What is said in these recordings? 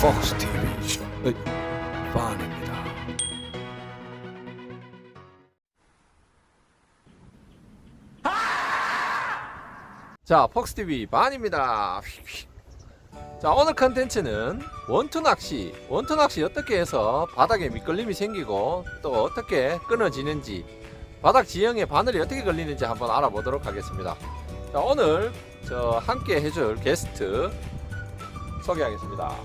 폭스 TV 반입니다. 자, 퍽스TV 반입니다. 자, 오늘 컨텐츠는 원투 낚시. 원투 낚시 어떻게 해서 바닥에 미끌림이 생기고 또 어떻게 끊어지는지, 바닥 지형에 바늘이 어떻게 걸리는지 한번 알아보도록 하겠습니다. 자, 오늘 저 함께 해줄 게스트 소개하겠습니다.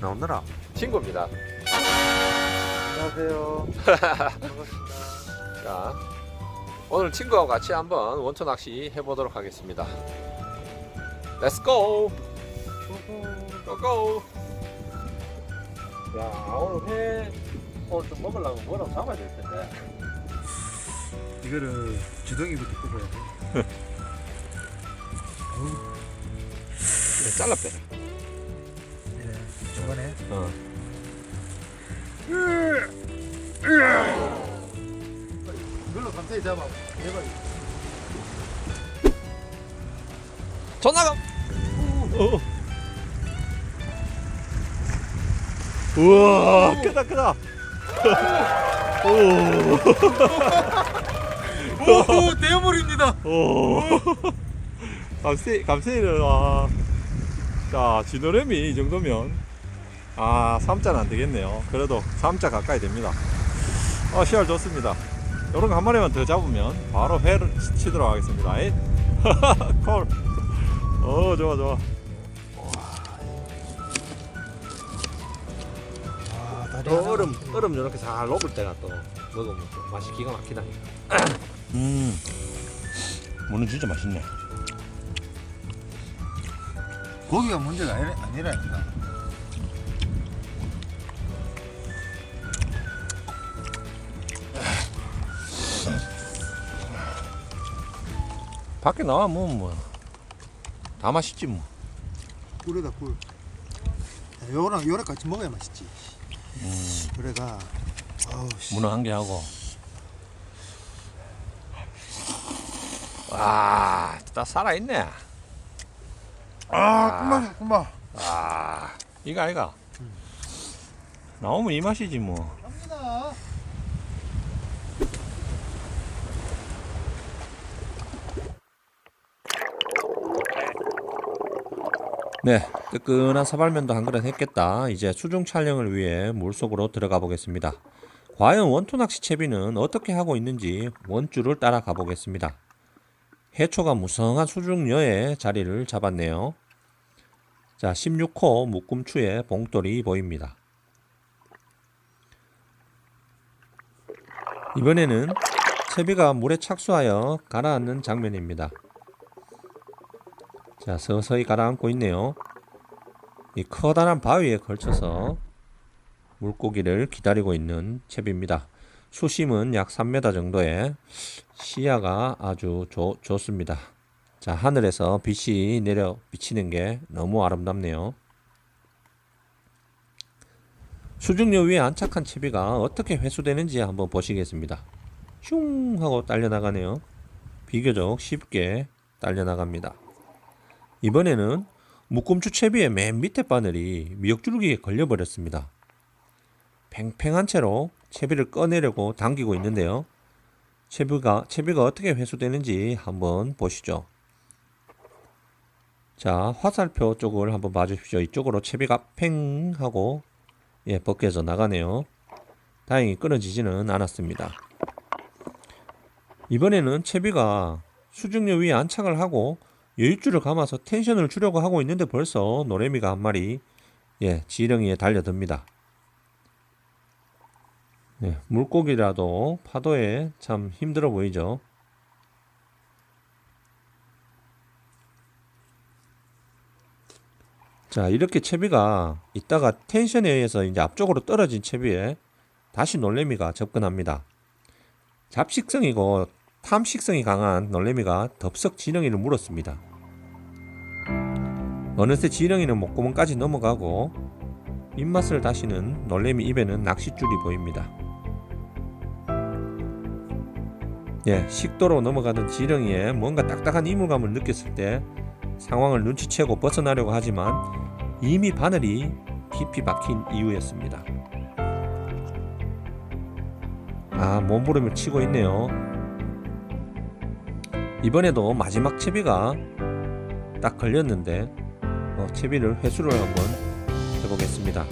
나오느라. 친구입니다. 안녕하세요. 반갑습니다. 자, 오늘 친구하고 같이 한번 원투 낚시 해보도록 하겠습니다. 렛츠 고! 고고! 야, 오늘 회 오늘 좀 먹으려면 뭐라도 잡아야 될 텐데. 이거를 주둥이부터 뽑아야 돼. 네, 잘라 빼. 네, 중간에. 어. 이걸로 감싸게 잡아. 대박. 전화가. 우와, 크다 크다. 오, 대물입니다. 오. 감세 감세를 와. 자, 진노래미 이 정도면 아, 3자는 안 되겠네요. 그래도 3자 가까이 됩니다. 아, 시알 좋습니다. 요런 거 한 마리만 더 잡으면 바로 회를 치도록 하겠습니다. 콜. 어, 좋아 좋아. 아, 또 하나 얼음. 얼음 이렇게 잘 녹을 때가 또 먹으면 또 맛이 기가 막히다니까. 음, 무는 진짜 맛있네. 고기가 문제가 아니, 아니라니까. 밖에 나와 뭐 뭐. 다 맛있지 뭐. 꿀이다 꿀. 야, 요거랑 요래 같이 먹어야 맛있지. 음, 요래가. 아우 씨. 문어 한 개 하고. 와, 딱 살아 있네. 아, 꿀맛이야 꿀맛. 아, 이거 아이가. 나오면 이 맛이지 뭐. 갑니다. 네, 뜨끈한 사발면도 한 그릇 했겠다. 이제 수중 촬영을 위해 물속으로 들어가 보겠습니다. 과연 원투 낚시 채비는 어떻게 하고 있는지 원줄을 따라가 보겠습니다. 해초가 무성한 수중녀의 자리를 잡았네요. 자, 16호 묶음추의 봉돌이 보입니다. 이번에는 채비가 물에 착수하여 가라앉는 장면입니다. 자, 서서히 가라앉고 있네요. 이 커다란 바위에 걸쳐서 물고기를 기다리고 있는 채비입니다. 수심은 약 3m 정도에 시야가 아주 좋, 좋습니다. 자, 하늘에서 빛이 내려 비치는 게 너무 아름답네요. 수중료 위에 안착한 채비가 어떻게 회수되는지 한번 보시겠습니다. 슝 하고 딸려나가네요. 비교적 쉽게 딸려나갑니다. 이번에는 묶음추 채비의 맨 밑에 바늘이 미역줄기에 걸려버렸습니다. 팽팽한 채로 채비를 꺼내려고 당기고 있는데요. 채비가, 채비가 어떻게 회수되는지 한번 보시죠. 자, 화살표 쪽을 한번 봐주십시오. 이쪽으로 채비가 팽 하고 예, 벗겨져 나가네요. 다행히 끊어지지는 않았습니다. 이번에는 채비가 수중료 위에 안착을 하고 여윳줄을 감아서 텐션을 주려고 하고 있는데 벌써 노래미가 한 마리 예, 지렁이에 달려듭니다. 예, 물고기라도 파도에 참 힘들어 보이죠. 자, 이렇게 채비가 있다가 텐션에 의해서 이제 앞쪽으로 떨어진 채비에 다시 놀래미가 접근합니다. 잡식성이고 탐식성이 강한 놀래미가 덥석 지렁이를 물었습니다. 어느새 지렁이는 목구멍까지 넘어가고 입맛을 다시는 놀래미 입에는 낚싯줄이 보입니다. 예, 식도로 넘어가던 지렁이에 뭔가 딱딱한 이물감을 느꼈을 때 상황을 눈치채고 벗어나려고 하지만 이미 바늘이 깊이 박힌 이유였습니다. 아, 몸부림을 치고 있네요. 이번에도 마지막 채비가 딱 걸렸는데 어, 채비를 회수를 한번 해보겠습니다.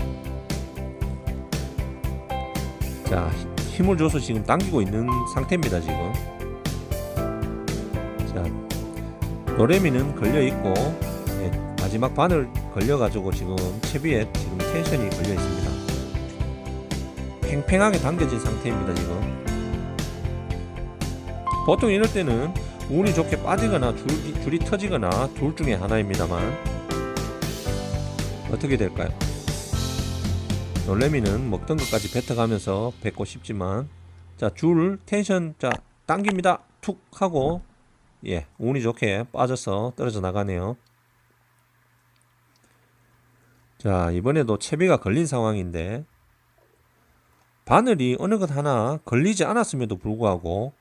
자, 히- 힘을 줘서 지금 당기고 있는 상태입니다, 지금. 자, 노래미는 걸려 있고 예, 마지막 바늘 걸려 가지고 지금 채비에 지금 텐션이 걸려 있습니다. 팽팽하게 당겨진 상태입니다, 지금. 보통 이럴 때는 운이 좋게 빠지거나 줄이, 줄이 터지거나 둘 중에 하나입니다만 어떻게 될까요? 놀래미는 먹던 것까지 뱉어가면서 뱉고 싶지만 자 줄 텐션 자 당깁니다 툭 하고 예 운이 좋게 빠져서 떨어져 나가네요 자 이번에도 채비가 걸린 상황인데 바늘이 어느 것 하나 걸리지 않았음에도 불구하고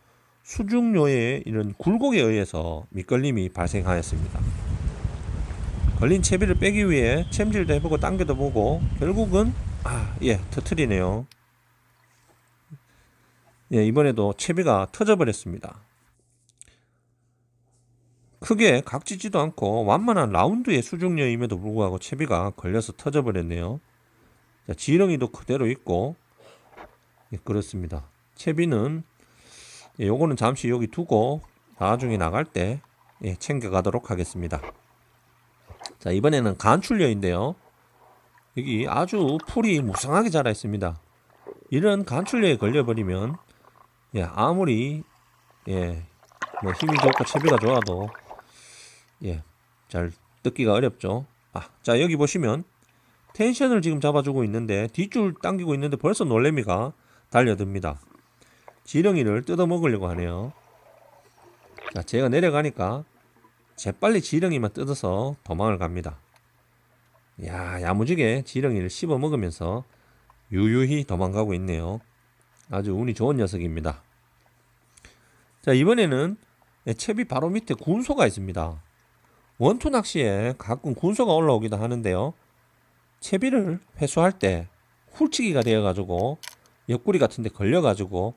수중료의 이런 굴곡에 의해서 밑걸림이 발생하였습니다. 걸린 채비를 빼기 위해 챔질도 해보고 당겨도 보고 결국은 아 예 터트리네요. 예 이번에도 채비가 터져버렸습니다. 크게 각지지도 않고 완만한 라운드의 수중료임에도 불구하고 채비가 걸려서 터져버렸네요. 자, 지렁이도 그대로 있고 예, 그렇습니다. 채비는 예, 요거는 잠시 여기 두고 나중에 나갈 때 예, 챙겨가도록 하겠습니다. 자 이번에는 간출려인데요. 여기 아주 풀이 무성하게 자라 있습니다. 이런 간출려에 걸려버리면 예, 아무리 예, 뭐 힘이 좋고 채비가 좋아도 예, 잘 뜯기가 어렵죠. 아, 자 여기 보시면 텐션을 지금 잡아주고 있는데 뒷줄 당기고 있는데 벌써 놀래미가 달려듭니다. 지렁이를 뜯어 먹으려고 하네요. 자, 제가 내려가니까 재빨리 지렁이만 뜯어서 도망을 갑니다. 야, 야무지게 지렁이를 씹어 먹으면서 유유히 도망가고 있네요. 아주 운이 좋은 녀석입니다. 자, 이번에는 채비 바로 밑에 군소가 있습니다. 원투 낚시에 가끔 군소가 올라오기도 하는데요. 채비를 회수할 때 훌치기가 되어가지고 옆구리 같은 데 걸려가지고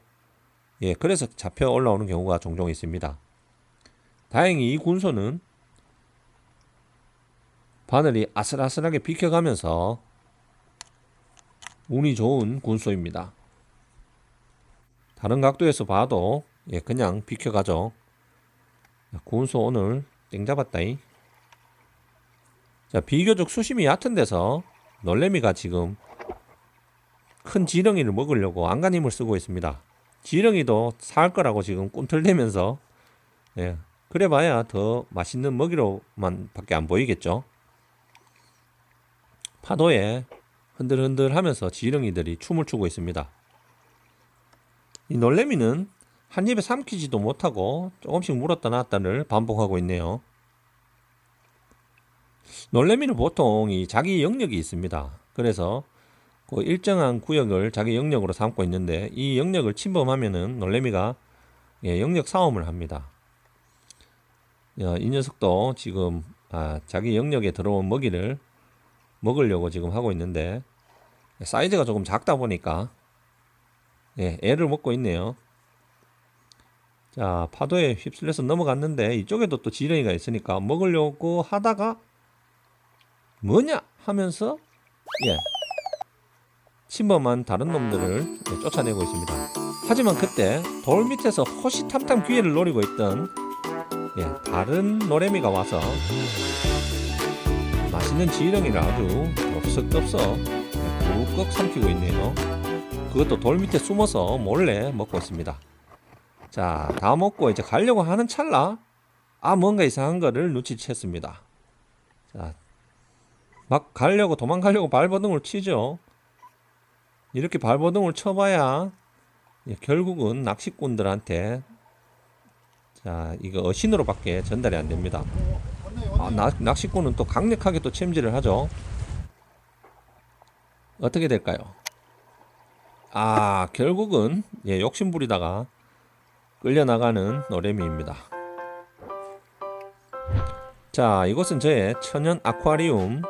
예, 그래서 잡혀 올라오는 경우가 종종 있습니다. 다행히 이 군소는 바늘이 아슬아슬하게 비켜가면서 운이 좋은 군소입니다. 다른 각도에서 봐도 예, 그냥 비켜가죠. 군소 오늘 땡 잡았다이. 자, 비교적 수심이 얕은 데서 놀래미가 지금 큰 지렁이를 먹으려고 안간힘을 쓰고 있습니다. 지렁이도 살 거라고 지금 꿈틀대면서 예, 그래봐야 더 맛있는 먹이로만 밖에 안 보이겠죠. 파도에 흔들흔들 하면서 지렁이들이 춤을 추고 있습니다. 이 놀래미는 한 입에 삼키지도 못하고 조금씩 물었다 놨다를 반복하고 있네요. 놀래미는 보통 이 자기 영역이 있습니다. 그래서 그 일정한 구역을 자기 영역으로 삼고 있는데 이 영역을 침범하면은 놀래미가 예, 영역 싸움을 합니다. 야, 이 녀석도 지금 아, 자기 영역에 들어온 먹이를 먹으려고 지금 하고 있는데 사이즈가 조금 작다 보니까 예, 애를 먹고 있네요. 자, 파도에 휩쓸려서 넘어갔는데 이쪽에도 또 지렁이가 있으니까 먹으려고 하다가 뭐냐 하면서 예, 침범한 다른 놈들을 예, 쫓아내고 있습니다. 하지만 그때 돌 밑에서 호시탐탐 기회를 노리고 있던 예, 다른 노래미가 와서 맛있는 지렁이를 아주 덥석덥석 예, 꿀꺽 삼키고 있네요. 그것도 돌 밑에 숨어서 몰래 먹고 있습니다. 자, 다 먹고 이제 가려고 하는 찰나 아 뭔가 이상한 거를 눈치챘습니다. 자, 막 가려고 도망가려고 발버둥을 치죠. 이렇게 발버둥을 쳐봐야 예, 결국은 낚시꾼들한테 자 이거 어신으로밖에 전달이 안 됩니다. 아, 낚- 낚시꾼은 또 강력하게 또 챔질을 하죠. 어떻게 될까요? 아 결국은 예, 욕심 부리다가 끌려 나가는 노래미입니다. 자, 이곳은 저의 천연 아쿠아리움,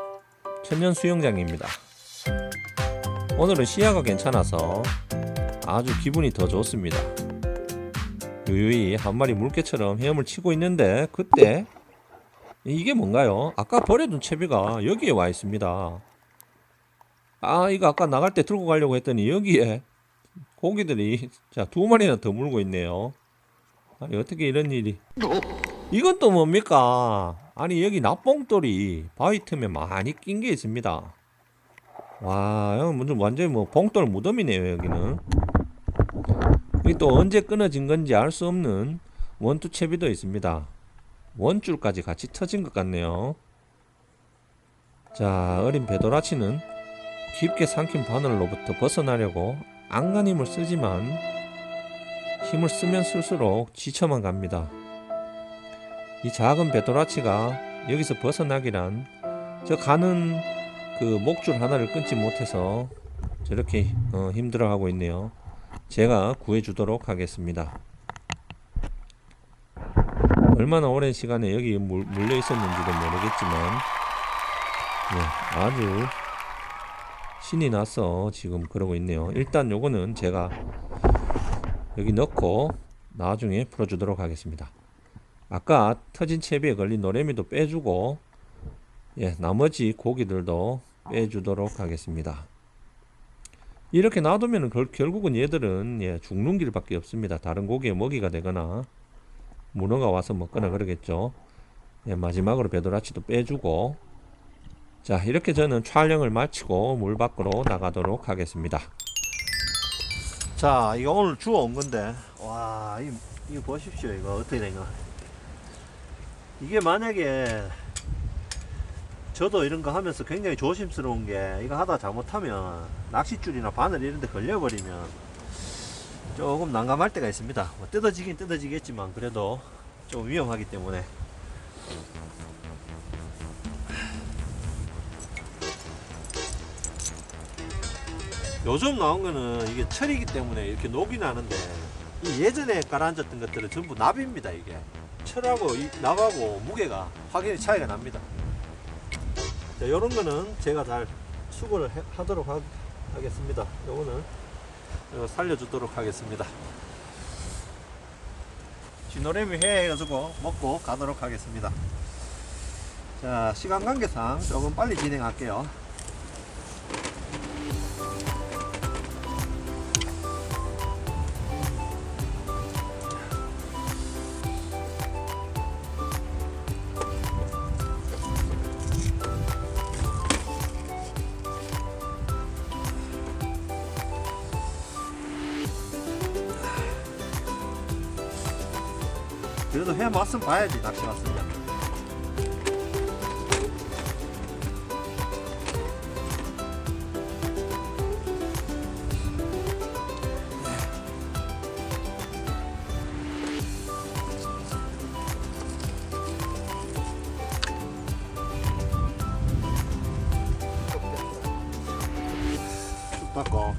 천연 수영장입니다. 오늘은 시야가 괜찮아서 아주 기분이 더 좋습니다. 유유히 한 마리 물개처럼 헤엄을 치고 있는데 그때 이게 뭔가요? 아까 버려둔 채비가 여기에 와 있습니다. 아, 이거 아까 나갈 때 들고 가려고 했더니 여기에 고기들이 자, 두 마리나 더 물고 있네요. 아니, 어떻게 이런 일이. 이건 또 뭡니까? 아니, 여기 납봉돌이 바위 틈에 많이 낀 게 있습니다. 와, 이건 완전, 완전히 뭐 봉돌 무덤이네요, 여기는. 이게 또 언제 끊어진 건지 알 수 없는 원투 채비도 있습니다. 원줄까지 같이 터진 것 같네요. 자, 어린 배도라치는 깊게 삼킨 바늘로부터 벗어나려고 안간 힘을 쓰지만 힘을 쓰면 쓸수록 지쳐만 갑니다. 이 작은 배도라치가 여기서 벗어나기란 저 가는 그 목줄 하나를 끊지 못해서 저렇게 어, 힘들어하고 있네요. 제가 구해주도록 하겠습니다. 얼마나 오랜 시간에 여기 물, 물려 있었는지도 모르겠지만 네, 아주 신이 나서 지금 그러고 있네요. 일단 요거는 제가 여기 넣고 나중에 풀어주도록 하겠습니다. 아까 터진 채비에 걸린 노래미도 빼주고 예, 나머지 고기들도 빼주도록 하겠습니다. 이렇게 놔두면 결국은 얘들은 예, 죽는 길밖에 없습니다. 다른 고기에 먹이가 되거나 문어가 와서 먹거나 그러겠죠. 예, 마지막으로 배도라치도 빼주고 자 이렇게 저는 촬영을 마치고 물 밖으로 나가도록 하겠습니다. 자, 이거 오늘 주워온 건데, 와, 이, 이거 보십시오. 이거 어떻게 된 거. 이게 만약에, 저도 이런 거 하면서 굉장히 조심스러운 게, 이거 하다 잘못하면, 낚싯줄이나 바늘 이런 데 걸려버리면, 조금 난감할 때가 있습니다. 뭐 뜯어지긴 뜯어지겠지만, 그래도 좀 위험하기 때문에. 요즘 나온 거는 이게 철이기 때문에 이렇게 녹이 나는데 이 예전에 깔아앉았던 것들은 전부 납입니다 이게 철하고 이 납하고 무게가 확연히 차이가 납니다 자 요런 거는 제가 잘 수거를 해- 하도록 하, 하겠습니다. 요거는 이거 살려주도록 하겠습니다. 쥐노래미 회 해가지고 먹고 가도록 하겠습니다. 자 시간 관계상 조금 빨리 진행할게요 그래도 회 맛은 봐야지. 낚시 맛은요 쭉 닦고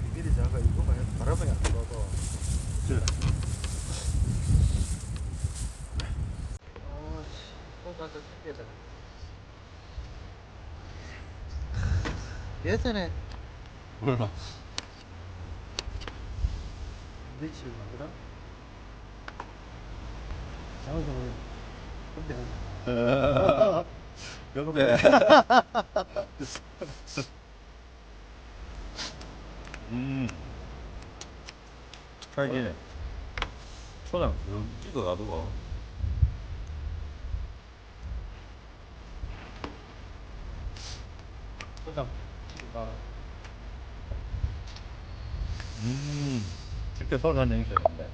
비밀이 작아 이거만 바람이 안 들어도 예전에 몰라. 미치 뭐더라? 근데 영배 음. 찰지네. 초장 찍어 가지고. 소장 음. 이렇게 소리 한 냄새인데.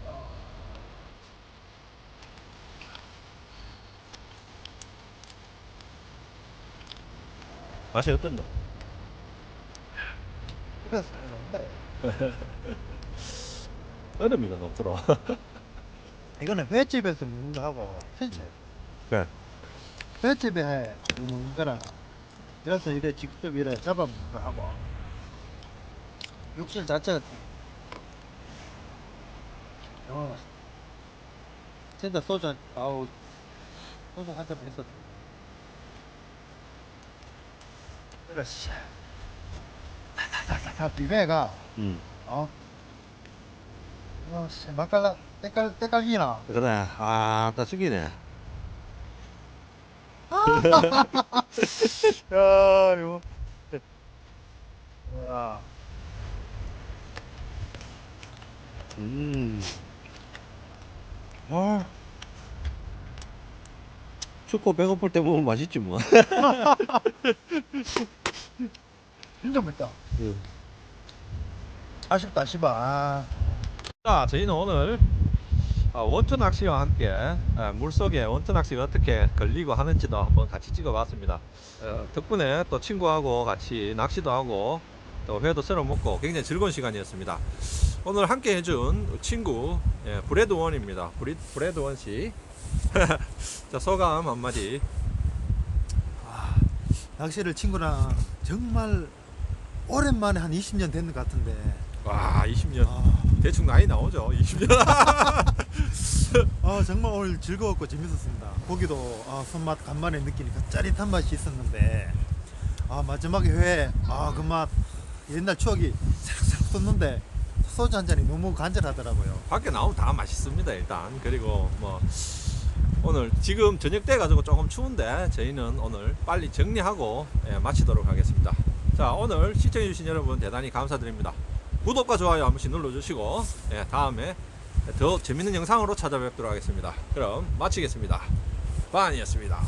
맛이 어떤가? 얼음이가 없더라. 이거는 횟집에서 먹는 거하고 진짜 그래. 횟집에 먹는 거랑 그래서 이래 직접 이래 잡아 먹는 거하고 육질 자체가 어, 진짜 소주 한, 아우, 소주 한잔 했었 그렇지. 다다다다 비매가, 응. 어? 어, 씨, 맛깔나, 때깔, 때깔기나. 그래. 아, 나 죽이네. 야, 이거. 야. 음. 아. 춥고 배고플 때 먹으면 맛있지 뭐. 진짜 맵다. 응. 아쉽다, 아쉽다. 아. 자, 저희는 오늘 어, 원투 낚시와 함께 어, 물속에 원투 낚시가 어떻게 걸리고 하는지도 한번 같이 찍어봤습니다. 어, 덕분에 또 친구하고 같이 낚시도 하고 또 회도 썰어 먹고 굉장히 즐거운 시간이었습니다. 오늘 함께 해준 친구 예, 브레드 원입니다. 브리, 브레드 원 씨. 자, 소감 한마디. 낚시를 친구랑 정말 오랜만에 한 20년 된 것 같은데 와, 20년. 아, 대충 나이 나오죠. 20년. 아, 정말 오늘 즐거웠고 재밌었습니다. 고기도 아, 손맛 간만에 느끼니까 짜릿한 맛이 있었는데 아 마지막에 회아그 맛 옛날 추억이 싹싹 돋는데 소주 한 잔이 너무 간절하더라고요. 밖에 나오면 다 맛있습니다 일단 그리고 뭐 오늘 지금 저녁 때 가지고 조금 추운데 저희는 오늘 빨리 정리하고 예, 마치도록 하겠습니다 자 오늘 시청해 주신 여러분 대단히 감사드립니다 구독과 좋아요 한 번씩 눌러주시고 예, 다음에 더 재밌는 영상으로 찾아뵙도록 하겠습니다. 그럼 마치겠습니다. 반이었습니다